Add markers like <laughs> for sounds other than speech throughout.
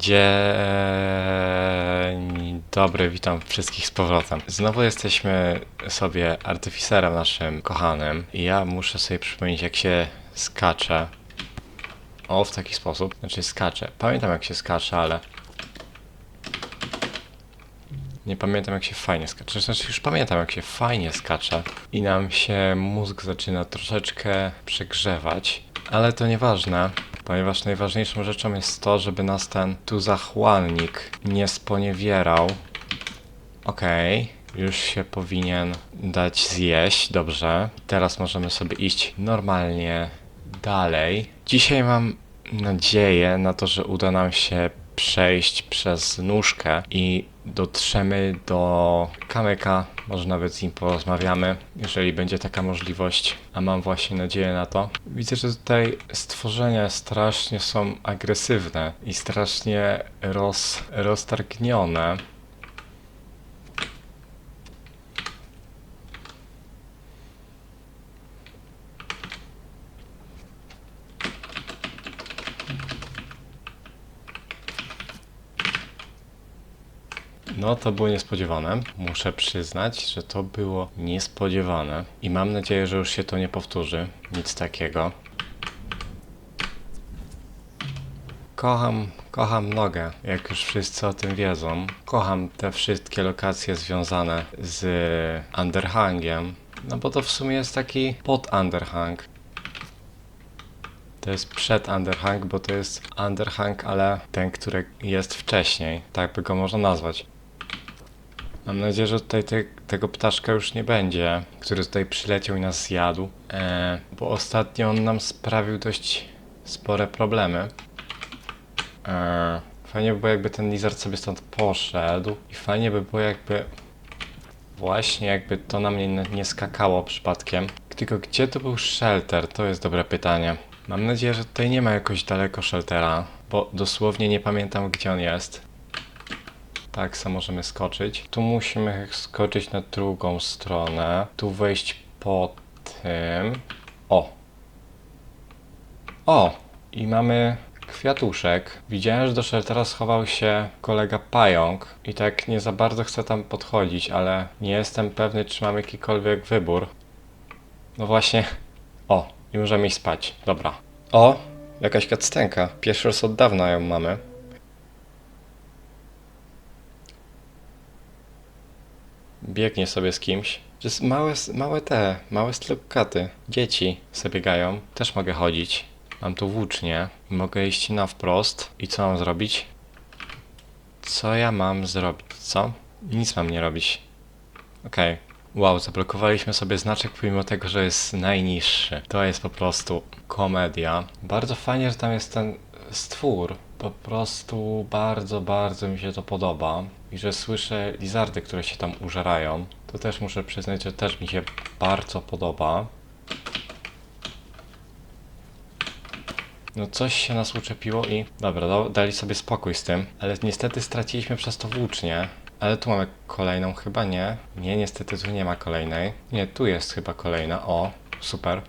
Dzień dobry, witam wszystkich z powrotem. Znowu jesteśmy sobie artyficerem naszym kochanym i ja muszę sobie przypomnieć jak się skacze. O, w taki sposób. Znaczy skacze. Pamiętam jak się skacze, ale... Nie pamiętam jak się fajnie skacze. Znaczy już pamiętam jak się fajnie skacze i nam się mózg zaczyna troszeczkę przegrzewać. Ale to nieważne, ponieważ najważniejszą rzeczą jest to, żeby nas ten tu zachłannik nie sponiewierał. Okej, już się powinien dać zjeść, dobrze. Teraz możemy sobie iść normalnie dalej. Dzisiaj mam nadzieję na to, że uda nam się przejść przez nóżkę i dotrzemy do kamyka. Może nawet z nim porozmawiamy, jeżeli będzie taka możliwość, a mam właśnie nadzieję na to. Widzę, że tutaj stworzenia strasznie są agresywne i strasznie roz, roztargnione. No, to było niespodziewane. Muszę przyznać, że to było niespodziewane. I mam nadzieję, że już się to nie powtórzy. Nic takiego. Kocham, kocham nogę, jak już wszyscy o tym wiedzą. Kocham te wszystkie lokacje związane z Underhangiem. No bo to w sumie jest taki pod Underhang. To jest przed Underhang, bo to jest Underhang, ale ten, który jest wcześniej. Tak by go można nazwać. Mam nadzieję, że tutaj te, tego ptaszka już nie będzie, który tutaj przyleciał i nas zjadł. E, bo ostatnio on nam sprawił dość spore problemy. E, fajnie by było, jakby ten lizard sobie stąd poszedł. I fajnie by było, jakby. Właśnie, jakby to na mnie nie, skakało przypadkiem. Tylko gdzie to był shelter? To jest dobre pytanie. Mam nadzieję, że tutaj nie ma jakoś daleko sheltera, bo dosłownie nie pamiętam, gdzie on jest. Tak, samo możemy skoczyć. Tu musimy skoczyć na drugą stronę. Tu wejść po tym. O! O! I mamy kwiatuszek. Widziałem, że do sheltera schował się kolega pająk i tak nie za bardzo chcę tam podchodzić, ale nie jestem pewny, czy mam jakikolwiek wybór. No właśnie. O! I możemy iść spać. Dobra. O! Jakaś kactenka. Pierwszy raz od dawna ją mamy. Biegnie sobie z kimś. To jest małe, małe te, małe slugkaty. Dzieci sobie biegają. Też mogę chodzić. Mam tu włócznie. Mogę iść na wprost. I co mam zrobić? Co ja mam zrobić? Co? Nic mam nie robić. Okej. Wow, zablokowaliśmy sobie znaczek pomimo tego, że jest najniższy. To jest po prostu komedia. Bardzo fajnie, że tam jest ten stwór. Po prostu bardzo, bardzo mi się to podoba. I że słyszę lizardy, które się tam użerają. To też muszę przyznać, że też mi się bardzo podoba. No coś się nas uczepiło i... Dobra, da- dali sobie spokój z tym. Ale niestety straciliśmy przez to włócznie. Ale tu mamy kolejną, chyba nie. Nie, niestety tu nie ma kolejnej. Nie, tu jest chyba kolejna. O, super.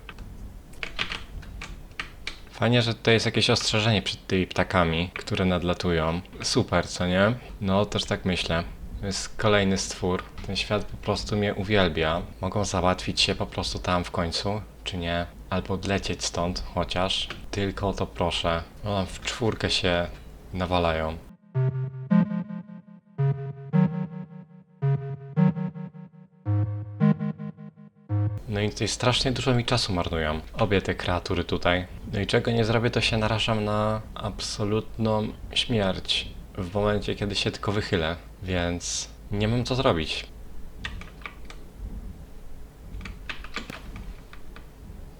Fajnie, że tutaj jest jakieś ostrzeżenie przed tymi ptakami, które nadlatują. Super, co nie? No, też tak myślę. To jest kolejny stwór. Ten świat po prostu mnie uwielbia. Mogą załatwić się po prostu tam w końcu, czy nie? Albo odlecieć stąd, chociaż. Tylko o to proszę. No, w czwórkę się nawalają. No i tutaj strasznie dużo mi czasu marnują. Obie te kreatury tutaj. No i czego nie zrobię, to się narażam na absolutną śmierć. W momencie, kiedy się tylko wychylę. Więc nie mam co zrobić.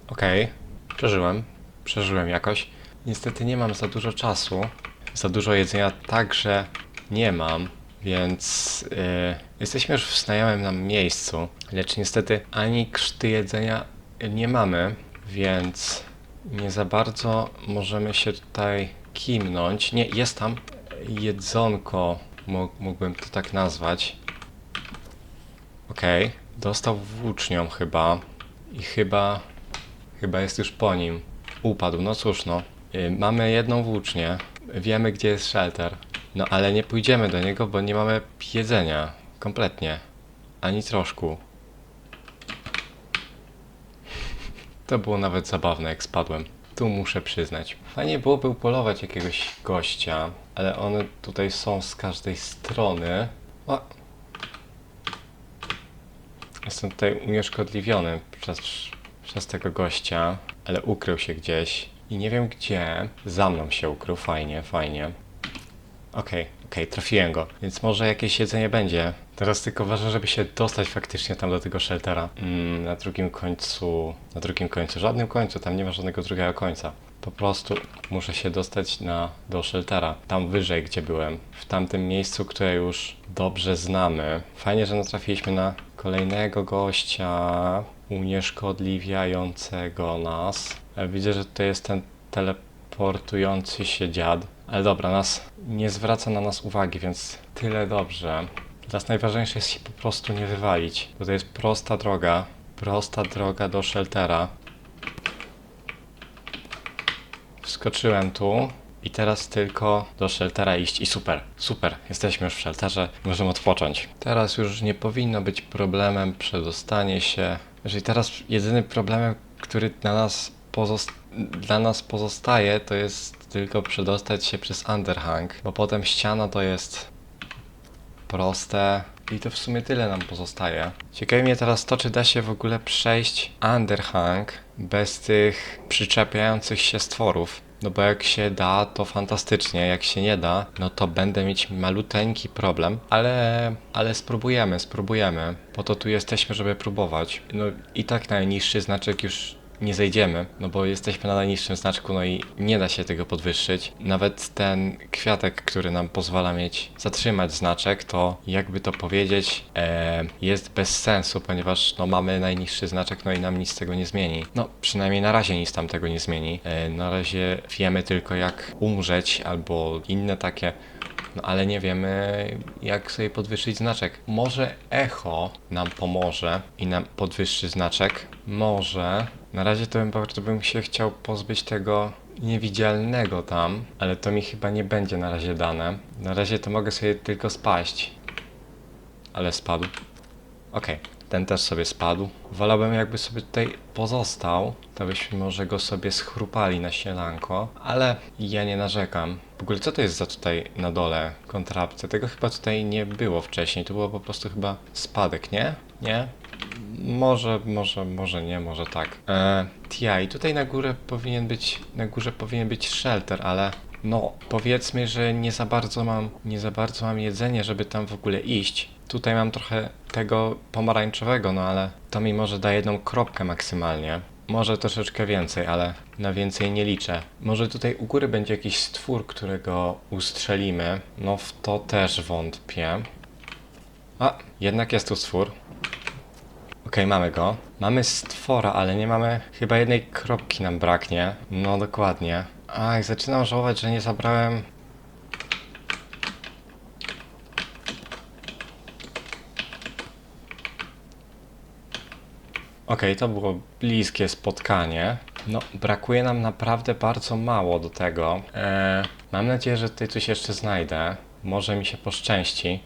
Okej, przeżyłem. Przeżyłem jakoś. Niestety nie mam za dużo czasu. Za dużo jedzenia także nie mam, więc yy, jesteśmy już w znajomym nam miejscu, lecz niestety ani krzty jedzenia nie mamy, więc nie za bardzo możemy się tutaj kimnąć. Nie, jest tam jedzonko, mógłbym to tak nazwać. Okej, dostał włócznią chyba i chyba, chyba jest już po nim. Upadł, no cóż no. Y, Mamy jedną włócznię, Wiemy, gdzie jest shelter. No ale nie pójdziemy do niego, bo nie mamy jedzenia. Kompletnie. Ani troszku. To było nawet zabawne, jak spadłem. Tu muszę przyznać. Fajnie byłoby upolować jakiegoś gościa, ale one tutaj są z każdej strony. O! Jestem tutaj unieszkodliwiony przez, przez tego gościa, ale ukrył się gdzieś i nie wiem gdzie. Za mną się ukrył, fajnie, fajnie. Okej, okej, trafiłem go, więc może jakieś jedzenie będzie. Teraz tylko ważne, żeby się dostać faktycznie tam do tego sheltera. Mm, na drugim końcu, na drugim końcu, żadnym końcu, tam nie ma żadnego drugiego końca. Po prostu muszę się dostać na, do sheltera, tam wyżej, gdzie byłem, w tamtym miejscu, które już dobrze znamy. Fajnie, że natrafiliśmy na kolejnego gościa unieszkodliwiającego nas. E, Widzę, że to jest ten teleportujący się dziad. Ale dobra, nas nie zwraca na nas uwagi, więc tyle dobrze. Teraz najważniejsze jest się po prostu nie wywalić, bo to jest prosta droga, prosta droga do sheltera. Wskoczyłem tu i teraz tylko do sheltera iść i super, super, jesteśmy już w shelterze, możemy odpocząć. Teraz już nie powinno być problemem przedostanie się. Jeżeli teraz jedynym problemem, który na nas dla nas pozostaje, to jest tylko przedostać się przez underhang, bo potem ściana to jest proste. I to w sumie tyle nam pozostaje. Ciekawi mnie teraz to, czy da się w ogóle przejść underhang bez tych przyczepiających się stworów. No bo jak się da, to fantastycznie. Jak się nie da, no to będę mieć maluteńki problem. Ale, ale spróbujemy, spróbujemy. Po to tu jesteśmy, żeby próbować. No i tak najniższy znaczek już nie zejdziemy, no bo jesteśmy na najniższym znaczku, no i nie da się tego podwyższyć. Nawet ten kwiatek, który nam pozwala mieć, zatrzymać znaczek, to jakby to powiedzieć, e, jest bez sensu, ponieważ no mamy najniższy znaczek, no i nam nic tego nie zmieni. No przynajmniej na razie nic tam tego nie zmieni. E, na razie wiemy tylko jak umrzeć albo inne takie no ale nie wiemy, jak sobie podwyższyć znaczek. Może echo nam pomoże i nam podwyższy znaczek. Może. Na razie to bym bym się chciał pozbyć tego niewidzialnego tam, ale to mi chyba nie będzie na razie dane. Na razie to mogę sobie tylko spaść. Ale spadł. Okej, ten też sobie spadł. Wolałbym jakby sobie tutaj pozostał, to byśmy może go sobie schrupali na śniadanko, ale ja nie narzekam. W ogóle co to jest za tutaj na dole kontrapce? Tego chyba tutaj nie było wcześniej, to było po prostu chyba spadek, nie? Nie? Może, może, może nie, może tak. E, TI, tutaj na górę powinien być, na górze powinien być shelter, ale no, powiedzmy, że nie za bardzo mam, nie za bardzo mam jedzenie, żeby tam w ogóle iść. Tutaj mam trochę tego pomarańczowego, no ale to mi może da jedną kropkę maksymalnie. Może troszeczkę więcej, ale na więcej nie liczę. Może tutaj u góry będzie jakiś stwór, którego ustrzelimy. No w to też wątpię. A, jednak jest tu stwór. Okej, mamy go. Mamy stwora, ale nie mamy. Chyba jednej kropki nam braknie. No dokładnie. Ach, zaczynam żałować, że nie zabrałem. Okej, to było bliskie spotkanie. No, brakuje nam naprawdę bardzo mało do tego. Eee, mam nadzieję, że tutaj coś jeszcze znajdę. Może mi się poszczęści.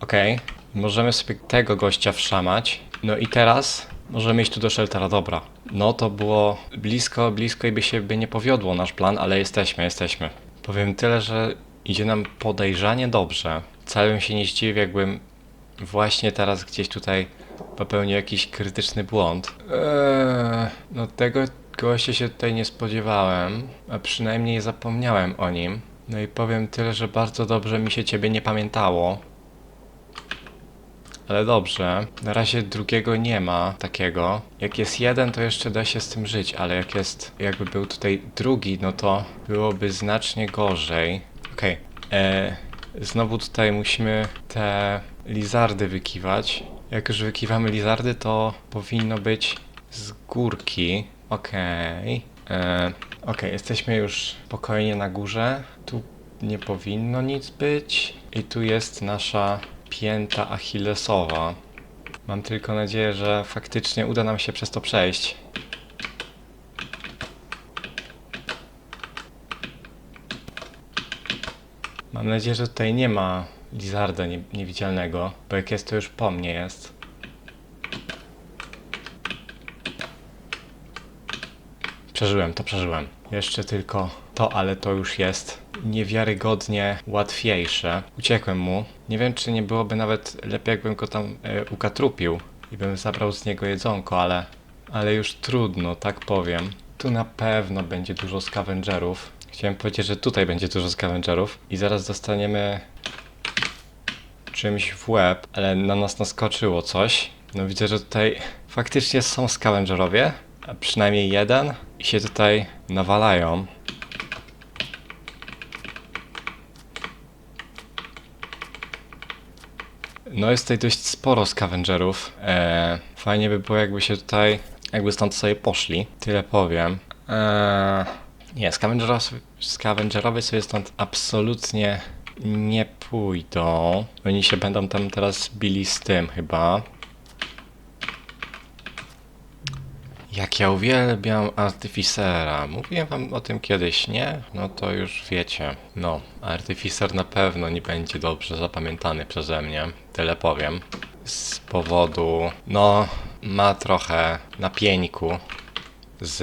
Okej, możemy sobie tego gościa wszamać. No i teraz możemy iść tu do sheltera, dobra. No to było blisko, blisko i by się by nie powiodło nasz plan, ale jesteśmy, jesteśmy. Powiem tyle, że idzie nam podejrzanie dobrze. Bym się nie zdziwił, jakbym właśnie teraz gdzieś tutaj popełnił jakiś krytyczny błąd. Eee, no tego gościa się tutaj nie spodziewałem, a przynajmniej zapomniałem o nim. No i powiem tyle, że bardzo dobrze mi się ciebie nie pamiętało. Ale dobrze, na razie drugiego nie ma takiego. Jak jest jeden, to jeszcze da się z tym żyć, ale jak jest, jakby był tutaj drugi, no to byłoby znacznie gorzej. Okej, e, znowu tutaj musimy te lizardy wykiwać. Jak już wykiwamy lizardy, to powinno być z górki. Okej. E, Okej, jesteśmy już spokojnie na górze. Tu nie powinno nic być. I tu jest nasza pięta achillesowa. Mam tylko nadzieję, że faktycznie uda nam się przez to przejść. Mam nadzieję, że tutaj nie ma lizarda nie niewidzialnego, bo jak jest to już po mnie jest. Przeżyłem, to przeżyłem. Jeszcze tylko to, ale to już jest niewiarygodnie łatwiejsze. Uciekłem mu. Nie wiem, czy nie byłoby nawet lepiej, jakbym go tam e, ukatrupił i bym zabrał z niego jedzonko, ale, ale już trudno, tak powiem. Tu na pewno będzie dużo scavengerów. Chciałem powiedzieć, że tutaj będzie dużo scavengerów i zaraz dostaniemy czymś w łeb, ale na nas naskoczyło coś. No widzę, że tutaj faktycznie są scavengerowie, a przynajmniej jeden i się tutaj nawalają. No jest tutaj dość sporo scavengerów. Eee, fajnie by było jakby się tutaj, jakby stąd sobie poszli. Tyle powiem. Eee, nie, scavengerowie, scavengerowie sobie stąd absolutnie nie pójdą. Oni się będą tam teraz bili z tym chyba. Jak ja uwielbiam Artificera. Mówiłem wam o tym kiedyś, nie? No to już wiecie. No, Artificer na pewno nie będzie dobrze zapamiętany przeze mnie. Tyle powiem. Z powodu, no, ma trochę napieńku z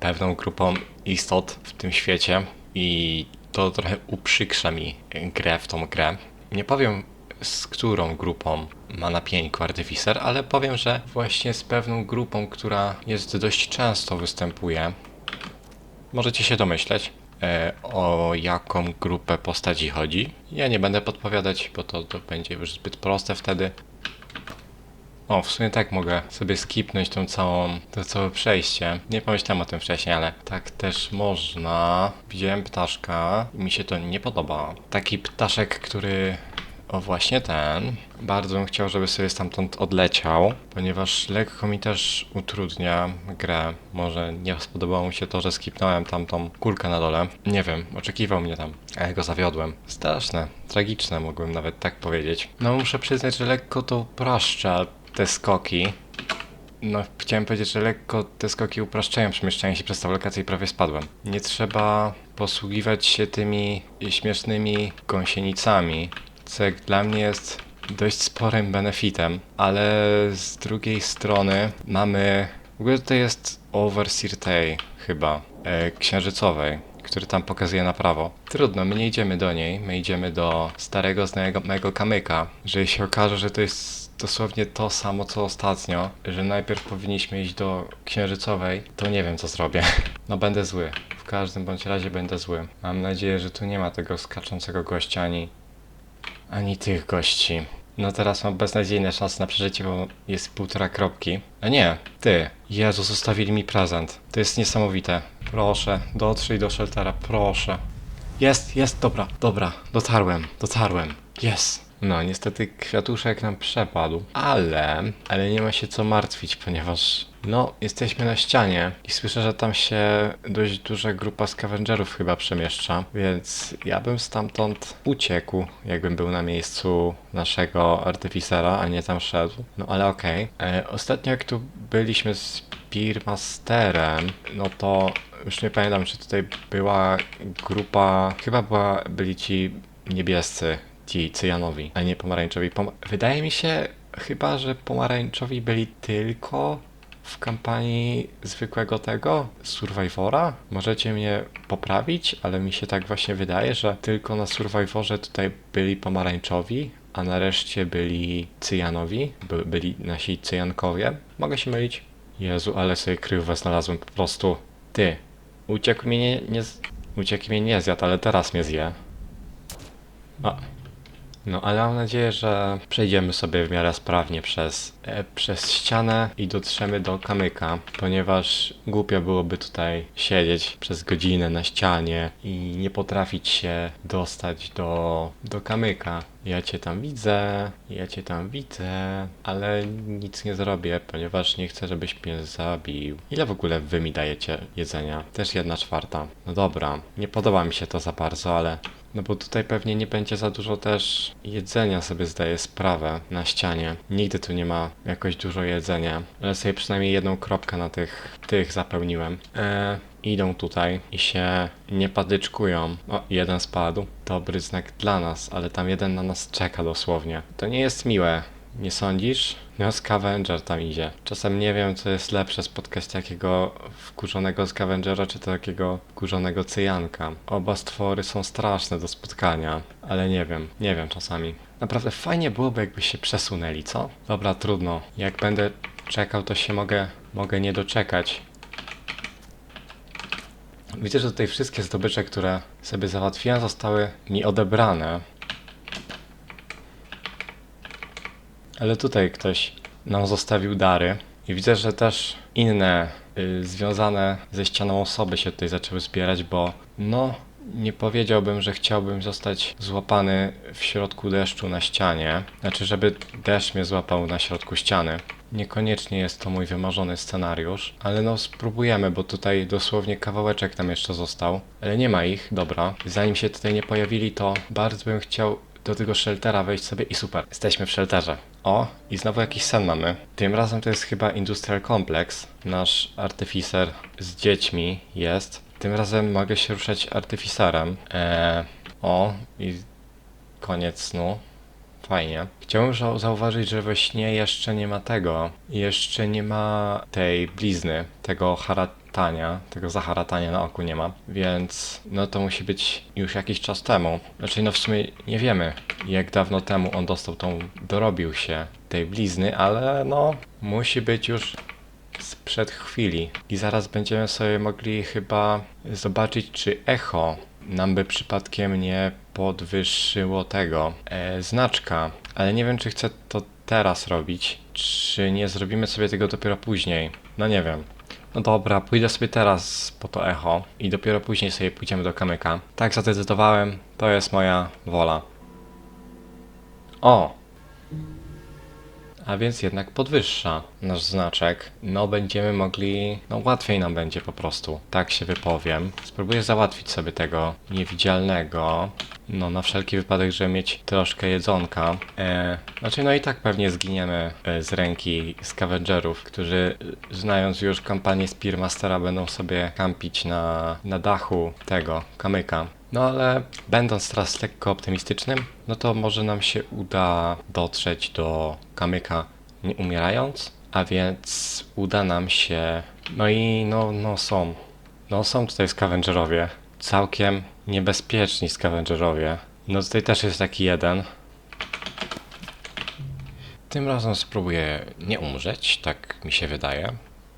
pewną grupą istot w tym świecie i to trochę uprzykrza mi grę w tą grę. Nie powiem z którą grupą ma napieńku Artificer, ale powiem, że właśnie z pewną grupą, która jest dość często występuje. Możecie się domyśleć, e, o jaką grupę postaci chodzi. Ja nie będę podpowiadać, bo to, to będzie już zbyt proste wtedy. O, w sumie tak mogę sobie skipnąć tą całą, to całe przejście. Nie pomyślałem o tym wcześniej, ale tak też można. Widziałem ptaszka i mi się to nie podoba. Taki ptaszek, który... O, właśnie ten. Bardzo bym chciał, żeby sobie stamtąd odleciał, ponieważ lekko mi też utrudnia grę. Może nie spodobało mi się to, że skipnąłem tamtą kulkę na dole. Nie wiem, oczekiwał mnie tam, a ja go zawiodłem. Straszne, tragiczne, mógłbym nawet tak powiedzieć. No muszę przyznać, że lekko to upraszcza te skoki. No, chciałem powiedzieć, że lekko te skoki upraszczają przemieszczanie się przez tą lokację i prawie spadłem. Nie trzeba posługiwać się tymi śmiesznymi gąsienicami, dla mnie jest dość sporym benefitem, ale z drugiej strony mamy... W ogóle tutaj jest Overseer tej chyba, e, księżycowej, który tam pokazuje na prawo. Trudno, my nie idziemy do niej, my idziemy do starego znajomego kamyka. Jeżeli się okaże, że to jest dosłownie to samo co ostatnio, że najpierw powinniśmy iść do księżycowej, to nie wiem co zrobię. <laughs> No będę zły. W każdym bądź razie będę zły. Mam nadzieję, że tu nie ma tego skaczącego gościa ani, ani tych gości. No teraz mam beznadziejne szanse na przeżycie, bo jest półtora kropki. A nie, ty. Jezu, zostawili mi prezent. To jest niesamowite. Proszę, dotrzyj do sheltera, proszę. Jest, jest, dobra, dobra, dotarłem, dotarłem. Jest. No, niestety kwiatuszek nam przepadł, ale, ale nie ma się co martwić, ponieważ, no, jesteśmy na ścianie i słyszę, że tam się dość duża grupa scavengerów chyba przemieszcza, więc ja bym stamtąd uciekł, jakbym był na miejscu naszego artyficera, a nie tam szedł. No, ale okej. E, Ostatnio jak tu byliśmy z Spearmasterem, no to już nie pamiętam, czy tutaj była grupa, chyba była, byli ci niebiescy, ci cyjanowi, a nie pomarańczowi. Pom Wydaje mi się chyba, że pomarańczowi byli tylko w kampanii zwykłego tego, Survivora. Możecie mnie poprawić, ale mi się tak właśnie wydaje, że tylko na Survivorze tutaj byli pomarańczowi, a na reszcie byli cyjanowi, by, byli nasi cyjankowie. Mogę się mylić? Jezu, ale sobie kryjówę znalazłem po prostu. Ty, uciekł mnie nie, nie uciekł mnie nie zjadł, ale teraz mnie zje. A. No, ale mam nadzieję, że przejdziemy sobie w miarę sprawnie przez, e, przez ścianę i dotrzemy do kamyka, ponieważ głupio byłoby tutaj siedzieć przez godzinę na ścianie i nie potrafić się dostać do, do kamyka. Ja cię tam widzę, ja cię tam widzę, ale nic nie zrobię, ponieważ nie chcę, żebyś mnie zabił. Ile w ogóle wy mi dajecie jedzenia? Też jedna czwarta. No dobra, nie podoba mi się to za bardzo, ale No bo tutaj pewnie nie będzie za dużo też jedzenia, sobie zdaję sprawę na ścianie. Nigdy tu nie ma jakoś dużo jedzenia, ale sobie przynajmniej jedną kropkę na tych, tych zapełniłem. E, idą tutaj i się nie padyczkują. O, jeden spadł. Dobry znak dla nas, ale tam jeden na nas czeka dosłownie. To nie jest miłe. Nie sądzisz? No Scavenger tam idzie. Czasem nie wiem, co jest lepsze, spotkać takiego wkurzonego Scavengera, czy takiego wkurzonego cyjanka. Oba stwory są straszne do spotkania, ale nie wiem, nie wiem czasami. Naprawdę fajnie byłoby, jakby się przesunęli, co? Dobra, trudno. Jak będę czekał, to się mogę, mogę nie doczekać. Widzę, że tutaj wszystkie zdobycze, które sobie załatwiłem, zostały mi odebrane. Ale tutaj ktoś nam zostawił dary. I widzę, że też inne y, związane ze ścianą osoby się tutaj zaczęły zbierać, bo no nie powiedziałbym, że chciałbym zostać złapany w środku deszczu na ścianie. Znaczy, żeby deszcz mnie złapał na środku ściany. Niekoniecznie jest to mój wymarzony scenariusz, ale no spróbujemy, bo tutaj dosłownie kawałeczek tam jeszcze został. Ale nie ma ich, dobra. Zanim się tutaj nie pojawili, to bardzo bym chciał do tego sheltera wejść sobie i super. Jesteśmy w shelterze. O, i znowu jakiś sen mamy. Tym razem to jest chyba Industrial Complex. Nasz artyficer z dziećmi jest. Tym razem mogę się ruszać artyficerem. Eee, o, i koniec snu. Fajnie. Chciałbym zauważyć, że we śnie jeszcze nie ma tego. Jeszcze nie ma tej blizny, tego haratania, tego zaharatania na oku nie ma. Więc no to musi być już jakiś czas temu. Znaczy no w sumie nie wiemy, jak dawno temu on dostał tą, dorobił się tej blizny, ale no musi być już sprzed chwili. I zaraz będziemy sobie mogli chyba zobaczyć, czy echo nam by przypadkiem nie podwyższyło tego e, znaczka. Ale nie wiem, czy chcę to teraz robić, czy nie zrobimy sobie tego dopiero później. No nie wiem. No dobra, pójdę sobie teraz po to echo i dopiero później sobie pójdziemy do kamyka. Tak zadecydowałem, to jest moja wola. O! A więc jednak podwyższa nasz znaczek. No będziemy mogli, no łatwiej nam będzie po prostu, tak się wypowiem. Spróbuję załatwić sobie tego niewidzialnego. No na wszelki wypadek, żeby mieć troszkę jedzonka. E, znaczy no i tak pewnie zginiemy e, z ręki scavengerów, którzy e, znając już kampanię Spearmastera będą sobie kampić na, na dachu tego kamyka. No ale będąc teraz lekko optymistycznym, no to może nam się uda dotrzeć do kamyka nie umierając, a więc uda nam się. No i no, no są. No są tutaj scavengerowie. Całkiem niebezpieczni scavengerowie. No tutaj też jest taki jeden. Tym razem spróbuję nie umrzeć, tak mi się wydaje.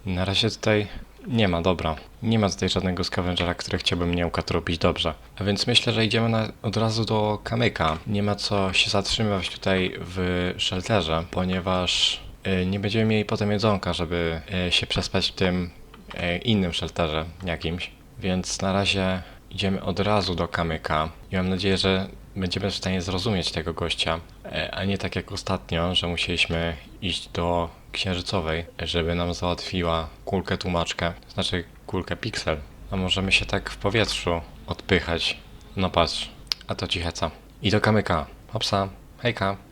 Na razie tutaj nie ma, dobra. Nie ma tutaj żadnego scavengera, który chciałby mnie ukatrupić dobrze. A więc myślę, że idziemy na, od razu do kamyka. Nie ma co się zatrzymywać tutaj w shelterze, ponieważ y, nie będziemy mieli potem jedzonka, żeby y, się przespać w tym y, innym shelterze jakimś. Więc na razie idziemy od razu do kamyka i mam nadzieję, że będziemy w stanie zrozumieć tego gościa, e, a nie tak jak ostatnio, że musieliśmy iść do księżycowej, żeby nam załatwiła kulkę tłumaczkę, znaczy kulkę piksel. A możemy się tak w powietrzu odpychać. No patrz, a to cicheca. I do kamyka. Hopsa, hejka.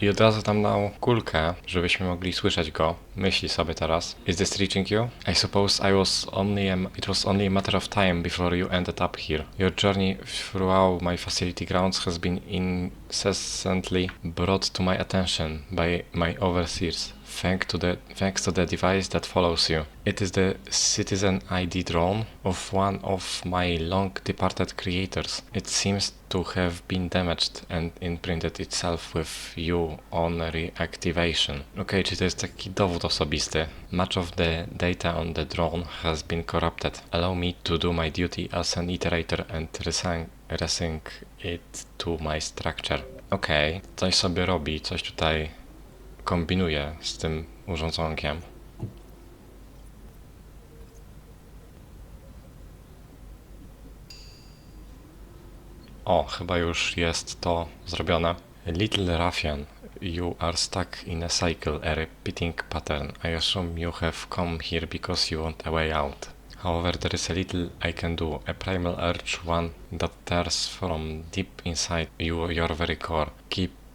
I od razu tam dał kulkę, żebyśmy mogli słyszeć go. Myśli sobie teraz. Is this reaching you? I suppose I was only a, it was only a matter of time before you ended up here. Your journey throughout my facility grounds has been incessantly brought to my attention by my overseers. Thank to the, thanks to the device that follows you. It is the Citizen ID drone of one of my long departed creators. It seems to have been damaged and imprinted itself with you on reactivation. Ok, czy to jest taki dowód osobisty? Much of the data on the drone has been corrupted. Allow me to do my duty as an iterator and resync, resync it to my structure. Okej, coś sobie robi, coś tutaj kombinuje z tym urządzonkiem. O, chyba już jest to zrobione. Little Ruffian. you are stuck in a cycle, a repeating pattern. I assume you have come here because you want a way out. However, there is a little I can do, a primal urge, one that tears from deep inside you, your very core,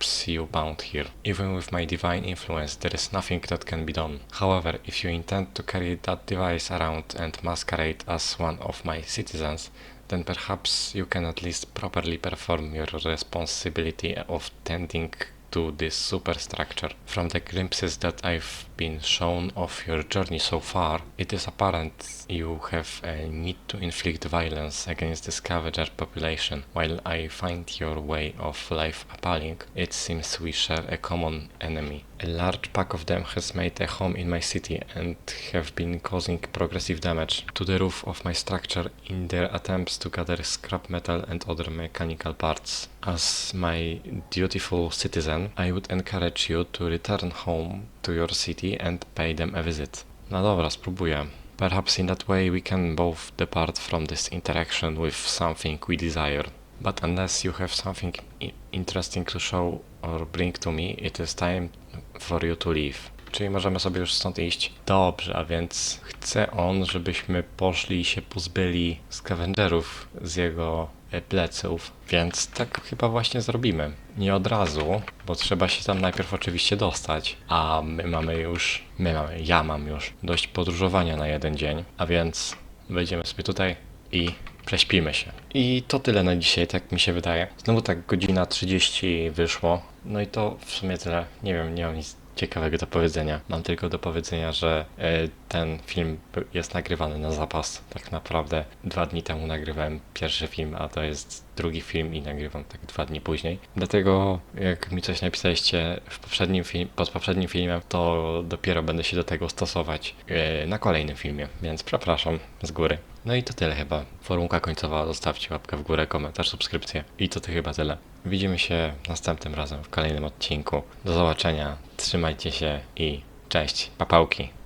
keeps you bound here. Even with my divine influence, there is nothing that can be done. However, if you intend to carry that device around and masquerade as one of my citizens, then perhaps you can at least properly perform your responsibility of tending to this superstructure. From the glimpses that I've been shown of your journey so far, it is apparent you have a need to inflict violence against the scavenger population. While I find your way of life appalling, it seems we share a common enemy. A large pack of them has made a home in my city and have been causing progressive damage to the roof of my structure in their attempts to gather scrap metal and other mechanical parts. As my dutiful citizen, I would encourage you to return home to your city and pay them a visit. No dobra, spróbuję. Perhaps in that way we can both depart from this interaction with something we desire. But unless you have something interesting to show or bring to me, it is time for you to leave. Czyli możemy sobie już stąd iść. Dobrze, a więc chce on, żebyśmy poszli i się pozbyli scavengerów z jego e, pleców. Więc tak chyba właśnie zrobimy. Nie od razu, bo trzeba się tam najpierw oczywiście dostać. A my mamy już, my mamy, ja mam już dość podróżowania na jeden dzień. A więc wejdziemy sobie tutaj i prześpimy się. I to tyle na dzisiaj, tak mi się wydaje. Znowu tak godzina 30 wyszło. No i to w sumie tyle. Nie wiem, nie mam nic ciekawego do powiedzenia. Mam tylko do powiedzenia, że e, ten film jest nagrywany na zapas. Tak naprawdę dwa dni temu nagrywałem pierwszy film, a to jest drugi film i nagrywam tak dwa dni później. Dlatego jak mi coś napisaliście w poprzednim film, pod poprzednim filmem, to dopiero będę się do tego stosować e, na kolejnym filmie, więc przepraszam z góry. No i to tyle chyba. Formułka końcowa, zostawcie łapkę w górę, komentarz, subskrypcję. I to chyba tyle. Widzimy się następnym razem w kolejnym odcinku. Do zobaczenia, trzymajcie się i cześć, papałki.